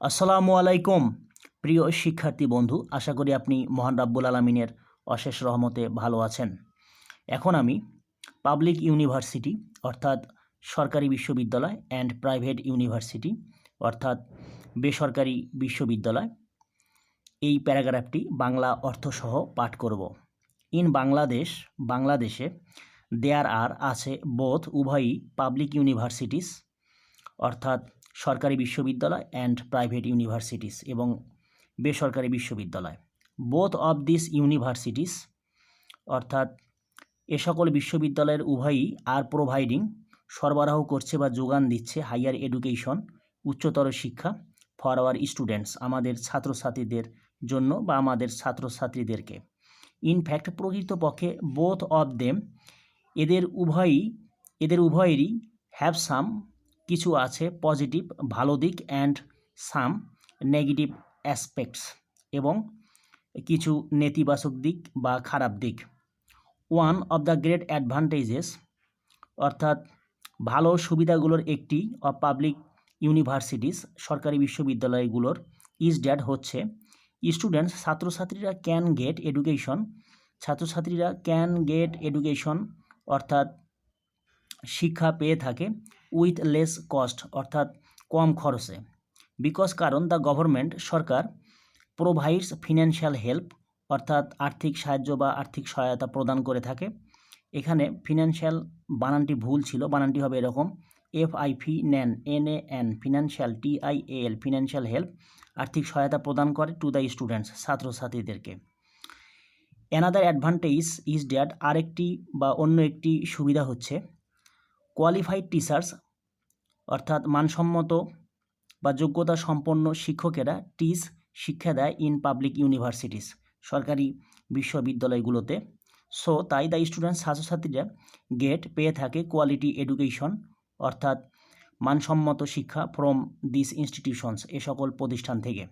আসসালামু আলাইকুম, প্রিয় শিক্ষার্থী বন্ধু। আশা করি আপনি মহান রাব্বুল আলমিনের অশেষ রহমতে ভালো আছেন। এখন আমি পাবলিক ইউনিভার্সিটি, অর্থাৎ সরকারি বিশ্ববিদ্যালয় অ্যান্ড প্রাইভেট ইউনিভার্সিটি, অর্থাৎ বেসরকারি বিশ্ববিদ্যালয়, এই প্যারাগ্রাফটি বাংলা অর্থসহ পাঠ করব। ইন বাংলাদেশ, বাংলাদেশে দেয়ার আর আছে বোথ উভয়ই পাবলিক ইউনিভার্সিটিস অর্থাৎ সরকারি বিশ্ববিদ্যালয় অ্যান্ড প্রাইভেট ইউনিভার্সিটিস এবং বেসরকারি বিশ্ববিদ্যালয়। বোথ অফ দিস ইউনিভার্সিটিস অর্থাৎ এ সকল বিশ্ববিদ্যালয়ের উভয়ই আর প্রোভাইডিং সরবরাহ করছে বা যোগান দিচ্ছে হাইয়ার এডুকেশন উচ্চতর শিক্ষা ফর আওয়ার স্টুডেন্টস আমাদের ছাত্রছাত্রীদের জন্য বা আমাদের ছাত্রছাত্রীদেরকে। ইনফ্যাক্ট প্রকৃতপক্ষে বোথ অফ দেম এদের উভয়ই, এদের উভয়েরই হ্যাভ সাম কিছু আছে পজিটিভ ভালো দিক অ্যান্ড সাম নেগেটিভ অ্যাসপেক্টস এবং কিছু নেতিবাচক দিক বা খারাপ দিক। One of the great advantages অর্থাৎ ভালো সুবিধাগুলোর একটি অফ পাবলিক ইউনিভার্সিটিস সরকারি বিশ্ববিদ্যালয়গুলোর ইজ ড্যাট হচ্ছে স্টুডেন্টস ছাত্রছাত্রীরা ক্যান গেট এডুকেশন ছাত্রছাত্রীরা ক্যান গেট এডুকেশন অর্থাৎ শিক্ষা পেয়ে থাকে উইথ লেস কস্ট, অর্থাৎ কম খরচে। বিকজ কারণ, দ্য গভর্নমেন্ট সরকার প্রোভাইডস ফিনান্সিয়াল হেল্প, অর্থাৎ আর্থিক সাহায্য বা আর্থিক সহায়তা প্রদান করে থাকে। এখানে ফিনান্সিয়াল বানানটি ভুল ছিল, বানানটি হবে এরকম F I fi nan N A N financial T I L financial help, আর্থিক সহায়তা প্রদান করে টু দ্য স্টুডেন্টস, ছাত্রছাত্রীদেরকে। অ্যানাদার অ্যাডভান্টেজ ইজ ড্যাট আরেকটি বা অন্য একটি সুবিধা হচ্ছে কোয়ালিফাইড টিচার্স অর্থাৎ মানসম্মত বা যোগ্যতা সম্পন্ন শিক্ষকেরা টিচ শিক্ষা দেয় ইন পাবলিক ইউনিভার্সিটিস সরকারি বিশ্ববিদ্যালয়গুলোতে। সো তাই দ্য স্টুডেন্ট ছাত্রছাত্রীরা গেট পেয়ে থাকে কোয়ালিটি এডুকেশন অর্থাৎ মানসম্মত শিক্ষা ফ্রম দিস ইনস্টিটিউশনস এ সকল প্রতিষ্ঠান থেকে।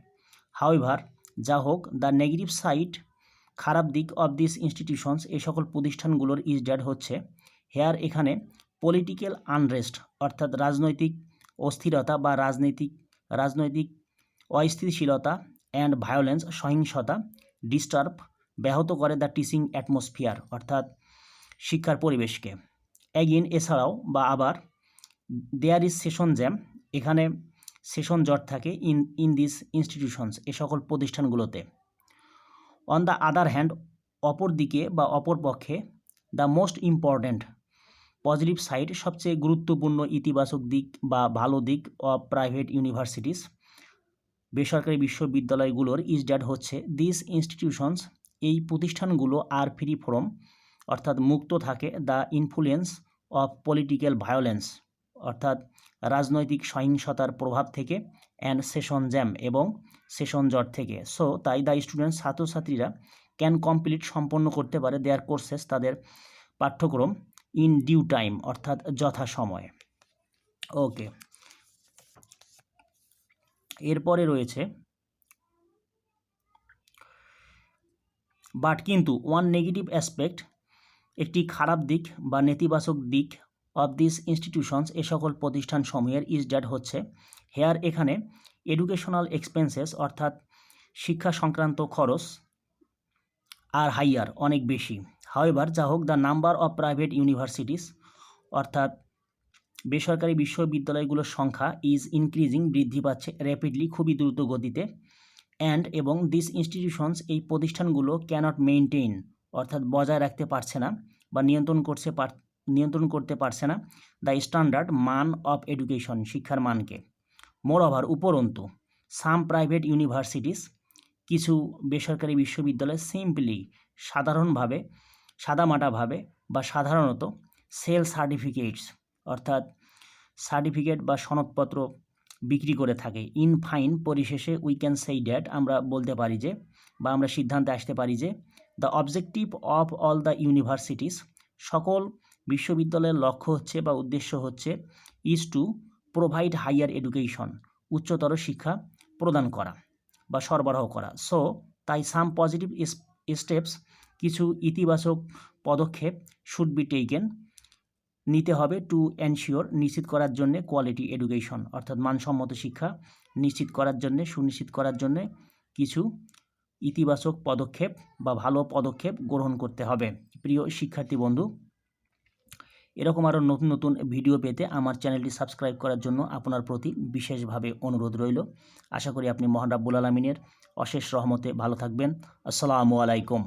হাউএভার যা হোক দ্য নেগেটিভ সাইড খারাপ দিক অফ দিস ইনস্টিটিউশনস এ সকল প্রতিষ্ঠানগুলোর ইজ ড্যাট হচ্ছে হেয়ার এখানে পলিটিক্যাল আনরেস্ট অর্থাৎ রাজনৈতিক অস্থিরতা বা রাজনৈতিক রাজনৈতিক অস্থিতিশীলতা অ্যান্ড ভায়োলেন্স সহিংসতা ডিস্টার্ব ব্যাহত করে দ্য টিচিং অ্যাটমসফিয়ার অর্থাৎ শিক্ষার পরিবেশকে। অ্যাগিন এছাড়াও বা আবার দেয়ার ইজ সেশন জ্যাম এখানে সেশন জট থাকে ইন ইন দিস ইনস্টিটিউশনস এ সকল প্রতিষ্ঠানগুলোতে। অন দ্য আদার হ্যান্ড অপর দিকে বা অপর পক্ষে the most important positive side সবচেয়ে গুরুত্বপূর্ণ ইতিবাচক দিক বা ভালো দিক অফ প্রাইভেট ইউনিভার্সিটিস বেসরকারি বিশ্ববিদ্যালয়গুলোর ইজ ড্যাট হচ্ছে দিস ইনস্টিটিউশনস এই প্রতিষ্ঠানগুলো আর ফ্রি ফ্রম অর্থাৎ মুক্ত থাকে the influence of political violence অর্থাৎ রাজনৈতিক সহিংসতার প্রভাব থেকে অ্যান্ড সেশন জ্যাম এবং সেশন জট থেকে। সো তাই দ্য স্টুডেন্ট ছাত্রছাত্রীরা ক্যান কমপ্লিট সম্পন্ন করতে পারে দেয়ার কোর্সেস তাদের পাঠ্যক্রম। ইন ডিউ টাইম, অর্থাৎ যথাসময়ে। ওকে। এরপরে রয়েছে বাট কিন্তু ওয়ান নেগেটিভ অ্যাসপেক্ট একটি খারাপ দিক বা নেতিবাচক দিক অফ দিস ইনস্টিটিউশনস এ সকল প্রতিষ্ঠান সমূহের ইজ ড্যাট হচ্ছে হেয়ার এখানে এডুকেশনাল এক্সপেন্সেস অর্থাৎ শিক্ষা সংক্রান্ত খরচ আর হাইয়ার অনেক বেশি। হাওয়েভার যা হোক the number of private universities অর্থাৎ বেসরকারি বিশ্ববিদ্যালয়গুলোর সংখ্যা ইজ ইনক্রিজিং বৃদ্ধি পাচ্ছে র্যাপিডলি খুবই দ্রুত গতিতে। অ্যান্ড এবং দিস ইনস্টিটিউশনস এই প্রতিষ্ঠানগুলো ক্যানট মেনটেন অর্থাৎ বজায় রাখতে পারছে না বা নিয়ন্ত্রণ করছে নিয়ন্ত্রণ করতে পারছে না দ্য স্ট্যান্ডার্ড মান অফ এডুকেশন শিক্ষার মানকে। মোর ওভার উপরন্তু সাম প্রাইভেট ইউনিভার্সিটিস কিছু বেসরকারি বিশ্ববিদ্যালয় সিম্পলি সাধারণভাবে সাদামাটাভাবে বা সাধারণত সেল সার্টিফিকেটস, অর্থাৎ সার্টিফিকেট বা সনদপত্র বিক্রি করে থাকে। ইন ফাইন পরিশেষে উই ক্যান সেই ড্যাট আমরা বলতে পারি যে বা আমরা সিদ্ধান্তে আসতে পারি যে the objective of all the universities, সকল বিশ্ববিদ্যালয়ের লক্ষ্য হচ্ছে বা উদ্দেশ্য হচ্ছে is to provide higher education, উচ্চতর শিক্ষা প্রদান করা বা সরবরাহ করা। সো তাই সাম পজিটিভ স্টেপস কিছু ইতিবাচক পদক্ষেপ শুড বি টেকেন নিতে হবে টু এনশিওর নিশ্চিত করার জন্যে কোয়ালিটি এডুকেশন অর্থাৎ মানসম্মত শিক্ষা। নিশ্চিত করার জন্যে, সুনিশ্চিত করার জন্যে কিছু ইতিবাচক পদক্ষেপ বা ভালো পদক্ষেপ গ্রহণ করতে হবে। প্রিয় শিক্ষার্থী বন্ধু, এরকম আরও নতুন নতুন ভিডিও পেতে আমার চ্যানেলটি সাবস্ক্রাইব করার জন্য আপনার প্রতি বিশেষভাবে অনুরোধ রইল। আশা করি আপনি মহান রাব্বুল আলমিনের অশেষ রহমতে ভালো থাকবেন। আসসালামু আলাইকুম।